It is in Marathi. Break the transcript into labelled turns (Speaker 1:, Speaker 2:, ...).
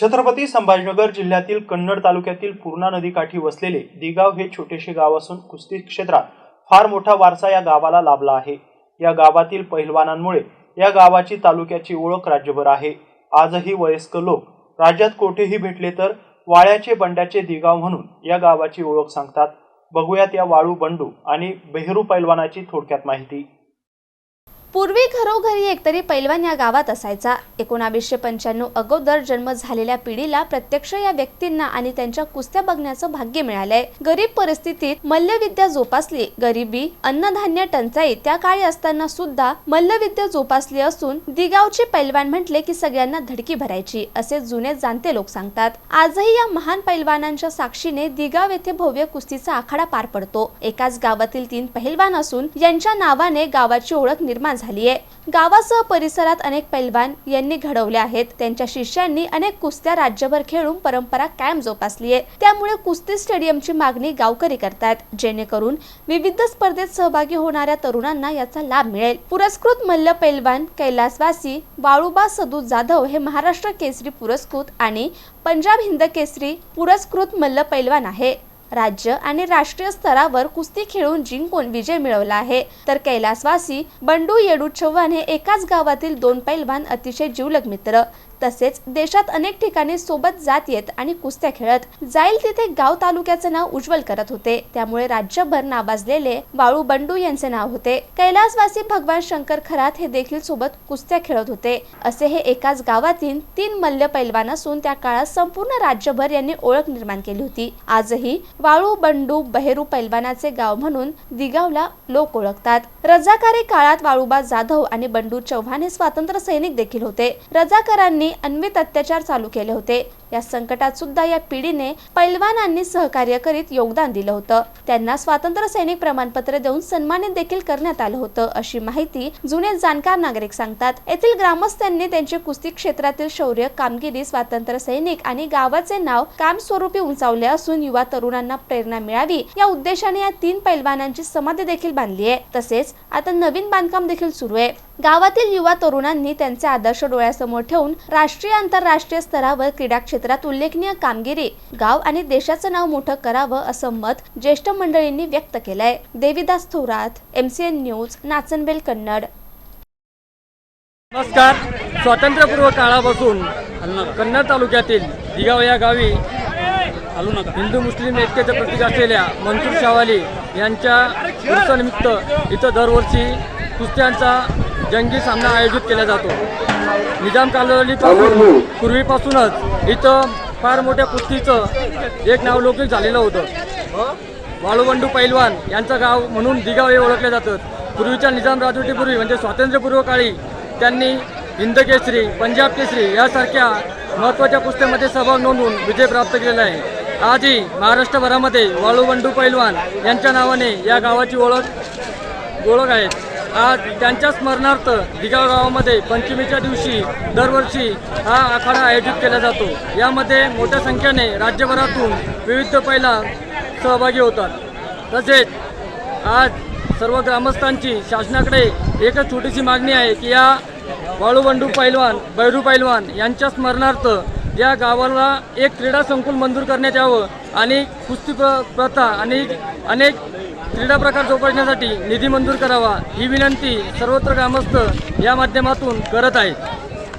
Speaker 1: छत्रपती संभाजीनगर जिल्ह्यातील कन्नड तालुक्यातील पूर्णा नदीकाठी वसलेले दिगाव हे छोटेसे गाव असून कुस्ती क्षेत्रात फार मोठा वारसा या गावाला लाभला आहे. या गावातील पहिलवानांमुळे या गावाची तालुक्याची ओळख राज्यभर आहे. आजही वयस्क लोक राज्यात कोठेही भेटले तर वाळ्याचे बंड्याचे दिगाव म्हणून या गावाची ओळख सांगतात. बघूयात या वाळू बंडू आणि बेहरू पैलवानाची थोडक्यात माहिती.
Speaker 2: पूर्वी घरोघरी एकतरी पैलवान या गावात असायचा. एकोणावीसशे पंच्याण्णव अगोदर जन्म झालेल्या पिढीला प्रत्यक्ष या व्यक्तींना आणि त्यांच्या कुस्त्या बघण्याचं भाग्य मिळालंय. गरीब परिस्थितीत मल्लविद्या जोपासली. गरिबी अन्नधान्य टंचाई त्या काळी असताना सुद्धा मल्लविद्या जोपासली असून दिगावचे पैलवान म्हटले की सगळ्यांना धडकी भरायची असे जुने जाणते लोक सांगतात. आजही या महान पैलवानांच्या साक्षीने दिगाव येथे भव्य कुस्तीचा आखाडा पार पडतो. एकाच गावातील तीन पहिलवान असून यांच्या नावाने गावाची ओळख निर्माण झाली आहे. गावासह परिसरात अनेक पैलवान यांनी घडवले आहेत. त्यांच्या शिष्यांनी अनेक कुस्त्या राज्यभर खेळून परंपरा कायम जोपासली आहे. त्यामुळे कुस्ती स्टेडियमची मागणी गावकरी करतात. जेणेकरून विविध स्पर्धेत सहभागी होणाऱ्या तरुणांना याचा लाभ मिळेल. पुरस्कृत मल्ल पैलवान कैलासवासी वाळुबा सदू जाधव हे महाराष्ट्र केसरी पुरस्कृत आणि पंजाब हिंद केसरी पुरस्कृत मल्ल पैलवान आहे. राज्य आणि राष्ट्रीय स्तरावर कुस्ती खेळून जिंकून विजय मिळवला आहे. तर कैलासवासी बंडू येडू चव्हाण हे एकाच गावातील दोन पैलवान अतिशय जीवलग मित्र. तसेच देशात अनेक ठिकाणी सोबत जात येत आणि कुस्त्या खेळत. जाईल तिथे गाव तालुक्याचं नाव उज्ज्वल करत होते. त्यामुळे राज्यभर नावाजलेले बाळू बंडू यांचे नाव होते. कैलासवासी भगवान शंकर खरात हे देखील सोबत कुस्त्या खेळत होते. असे हे एकाच गावातील तीन मल्ल पैलवान असून त्या काळात संपूर्ण राज्यभर यांनी ओळख निर्माण केली होती. आजही वाळू बंडू बहेरू पैलवानाचे गाव म्हणून दिगावला लोक ओळखतात. रजाकारी काळात वाळूबा जाधव आणि बंडू चव्हाण हे स्वातंत्र्य सैनिक देखील होते. रजाकारांनी अन्वित अत्याचार चालू केले होते. या संकटात सुद्धा या पिढीने पैलवानांनी सहकार्य करीत योगदान दिलं होतं. त्यांना स्वातंत्र्य सैनिक प्रमाणपत्र देऊन सन्मानित देखील करण्यात आलं होतं अशी माहिती जुने जाणकार नागरिक सांगतात. येथील ग्रामस्थांनी त्यांचे कुस्ती क्षेत्रातील शौर्य कामगिरी स्वातंत्र्य सैनिक आणि गावाचे नाव कामस्वरूपी उंचावले असून युवा तरुणांना प्रेरणा मिळावी या उद्देशाने या तीन पैलवानांची समाधी देखील बांधली आहे. तसेच आता नवीन बांधकाम देखील सुरू आहे. गावातील युवा तरुणांनी त्यांचे आदर्श डोळ्यासमोर ठेवून राष्ट्रीय आंतरराष्ट्रीय स्तरावर क्रीडा क्षेत्रात उल्लेखनीय कामगिरी गाव आणि देशाचं नाव मोठं करावं असं मत ज्येष्ठ मंडळींनी व्यक्त केलंय. Devidas Thorat MCN news Nachanbel Kannad.
Speaker 3: नमस्कार. स्वातंत्र्यपूर्व काळापासून कन्नड तालुक्यातील दिगाव या गावी हिंदू मुस्लिम ऐक्याचे प्रतीक असलेल्या मनसूर शावाली यांच्या दिवसानिमित्त इथं दरवर्षी कुस्त्यांचा जंगी सामना आयोजित केला जातो. निजाम कालावधीपासून पूर्वीपासूनच इथं फार मोठ्या कुस्तीचं एक नाव लौकिक झालेलं होतं. वाळूबंडू पैलवान यांचं गाव म्हणून दिगाव हे ओळखले जातं पूर्वीच्या निजाम राजवटीपूर्वी म्हणजे स्वातंत्र्यपूर्व काळी त्यांनी हिंद केसरी पंजाब केसरी यासारख्या महत्त्वाच्या कुस्त्यामध्ये सहभाग नोंदवून विजय प्राप्त केलेला आहे. आजही महाराष्ट्रभरामध्ये वाळूबंडू पैलवान यांच्या नावाने या गावाची ओळख ओळख आहे आज त्यांच्या स्मरणार्थ दिगाव गावामध्ये पंचमीच्या दिवशी दरवर्षी हा आखाडा आयोजित केला जातो. यामध्ये मोठ्या संख्येने राज्यभरातून विविध पैला सहभागी होतात. तसेच आज सर्व ग्रामस्थांची शासनाकडे एकच छोटीशी मागणी आहे की या वाळूबंडू पैलवान बैरू पैलवान यांच्या स्मरणार्थ या गावाला एक क्रीडा संकुल मंजूर करण्यात यावं आणि कुस्ती प्र प्रथा आणि अनेक क्रीडा प्रकार जोपासण्यासाठी निधी मंजूर करावा ही विनंती सर्वत्र ग्रामस्थ या माध्यमातून करत आहेत.